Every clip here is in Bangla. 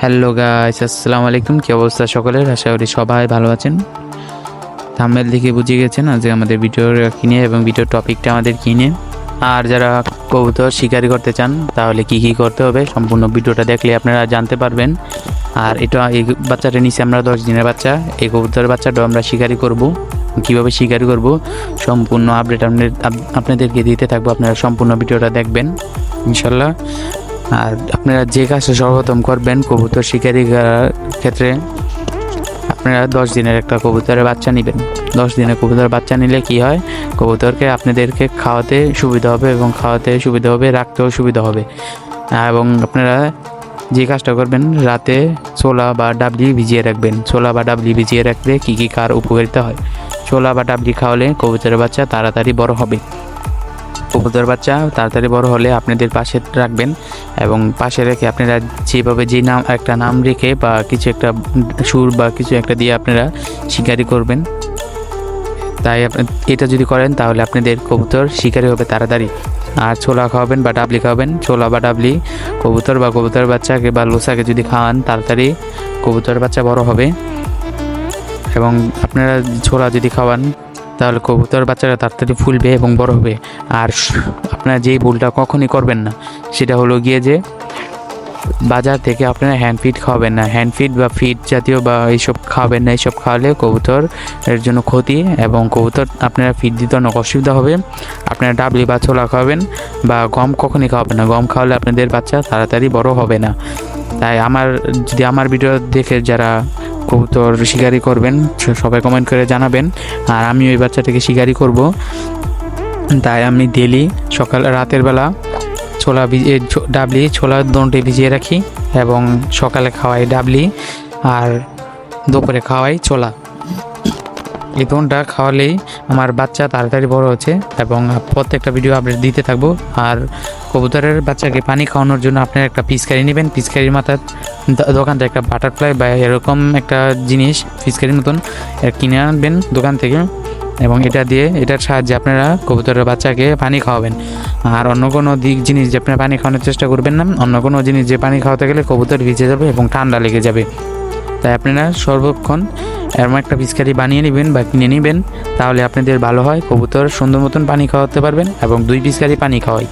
হ্যালো গাইস আসসালামু আলাইকুম কি অবস্থা সকলের? আশা করি সবাই ভালো আছেন। থাম্বনেল দেখে বুঝে গেছেন আজকে আমাদের ভিডিওর কিনে এবং ভিডিওর টপিকটা আমাদের কিনে আর যারা কবুতর শিকারি করতে চান, তাহলে কি কি করতে হবে সম্পূর্ণ ভিডিওটা দেখলে আপনারা জানতে পারবেন। আর এটা এই বাচ্চাটা নিচে আমরা দশ দিনের বাচ্চা। এই কবুতরের বাচ্চাটাও আমরা শিকারি করব। কীভাবে শিকারি করব, সম্পূর্ণ আপডেট আপনাদের আপনাদেরকে দিতে থাকব। আপনারা সম্পূর্ণ ভিডিওটা দেখবেন ইনশাল্লাহ আর আপনারা যে কাজটা সর্বপ্রথম করবেন, কবুতর শিকারি ক্ষেত্রে আপনারা দশ দিনের একটা কবুতরের বাচ্চা নেবেন। দশ দিনের কবুতরের বাচ্চা নিলে কি হয়? কবুতরকে আপনাদেরকে খাওয়াতে সুবিধা হবে এবং খাওয়াতে সুবিধা হবে, রাখতেও সুবিধা হবে। এবং আপনারা যে কাজটা করবেন, রাতে ছোলা বা ডাবলি ভিজিয়ে রাখবেন। ছোলা বা ডাবলি ভিজিয়ে রাখলে কী কী কার উপকারিতা হয়? ছোলা বা ডাবলি খাওয়ালে কবুতরের বাচ্চা তাড়াতাড়ি বড় হবে। কবুতর বাচ্চা, তাড়াতাড়ি বড় হলে আপনাদের পাশে রাখবেন এবং পাশে রেখে আপনারা যেভাবে যে নাম, একটা নাম রেখে বা কিছু একটা সুর বা কিছু একটা দিয়ে আপনারা শিকারি করবেন, তাই এটা যদি করেন তাহলে আপনাদের কবুতর শিকারি হবে তাড়াতাড়ি। আর ছোলা খাওয়াবেন বা ডাবলি খাওয়াবেন, ছোলা বা ডাবলি, কবুতর বা কবুতর বাচ্চাকে বা লোসাকে যদি খাওয়ান তাড়াতাড়ি কবুতর বাচ্চা বড় হবে। এবং আপনারা ছোলা যদি খাওয়ান তাহলে কবুতর বাচ্চারা তাড়াতাড়ি ফুলবে এবং বড় হবে। আর আপনারা যেই ভুলটা কখনই করবেন না, সেটা হলো গিয়ে যে বাজার থেকে আপনারা হ্যান্ড ফিড খাওয়াবেন না। হ্যান্ড ফিড বা ফিড জাতীয় বা এইসব খাওয়াবেন না। এইসব খাওয়ালে কবুতর এর জন্য ক্ষতি এবং কবুতর আপনারা ফিড দিতে অনেক অসুবিধা হবে। আপনারা ডাবলি বা ছোলা খাওয়াবেন বা গম কখনই খাওয়াবেন না। গম খাওয়ালে আপনাদের বাচ্চা তাড়াতাড়ি বড় হবে না। তাই আমার, যদি আমার ভিডিও দেখে যারা কবুতর শিকারি করবেন সবাই কমেন্ট করে জানাবেন। আর আমি ওই বাচ্চাটাকে শিকারি করব। তাই আমি ডেলি সকাল, রাতের বেলা ছোলা ভিজিয়ে ডাবলি, ছোলা দোনটি ভিজিয়ে রাখি এবং সকালে খাওয়াই ডাবলি আর দুপুরে খাওয়াই ছোলা। এই দোনটা খাওয়ালেই আমার বাচ্চা তাড়াতাড়ি বড় হচ্ছে এবং প্রত্যেকটা ভিডিও আপডেট দিতে থাকব। আর কবুতরের বাচ্চাকে পানি খাওয়ানোর জন্য আপনার একটা পিচকারি নেবেন। পিচকারির মাথার দ- দোকান থেকে একটা বাটারফ্লাই বা এরকম একটা জিনিস ফিসকারির মতন কিনে আনবেন দোকান থেকে এবং এটা দিয়ে এটার সাহায্যে আপনারা কবুতরের বাচ্চাকে পানি খাওয়াবেন। আর অন্য কোনো দিক, জিনিস যে আপনারা পানি খাওয়ানোর চেষ্টা করবেন না, অন্য কোনো জিনিস যে পানি খাওয়াতে গেলে কবুতর ভিজে যাবে এবং ঠান্ডা লেগে যাবে। তাই আপনারা সর্বক্ষণ এরকম একটা পিচকারি বানিয়ে নেবেন বা কিনে নেবেন, তাহলে আপনাদের ভালো হয়। কবুতর সুন্দর মতন পানি খাওয়াতে পারবেন এবং দুই পিচকারি পানি খাওয়াই।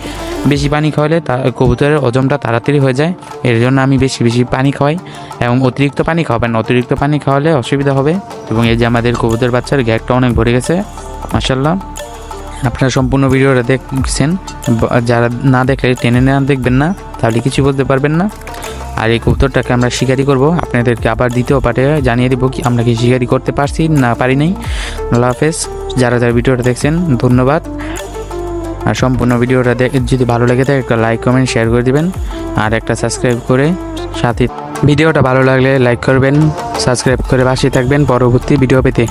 বেশি পানি খাওয়ালে তা, কবুতরের ওজনটা তাড়াতাড়ি হয়ে যায়। এর জন্য আমি বেশি বেশি পানি খাওয়াই এবং অতিরিক্ত পানি খাওয়াবেন অতিরিক্ত পানি খাওয়ালে অসুবিধা হবে এবং এই যে আমাদের কবুতর বাচ্চার গ্যাগটা অনেক ভরে গেছে। মাসাল্লাহ আপনারা সম্পূর্ণ ভিডিওটা দেখছেন। যারা না দেখলে টেনে না দেখবেন না, তাহলে কিছু বলতে পারবেন না। আর এই কবুতরটাকে আমরা শিকারি করব। আপনাদেরকে আবার দ্বিতীয় পার্টে জানিয়ে দেবো কি আমরা কি শিকারি করতে পারছি না পারি নাই। আল্লাহ হাফেজ। যারা যারা ভিডিওটা দেখছেন, ধন্যবাদ। আর সম্পূর্ণ ভিডিওটা দেখ- যদি ভালো লেগে থাকে, একটা লাইক কমেন্ট শেয়ার করে দিবেন। আর একটা সাবস্ক্রাইব করে সাথে ভিডিওটা ভালো লাগলে লাইক করবেন। সাবস্ক্রাইব করে পাশে থাকবেন। পরবর্তী ভিডিও পেতে।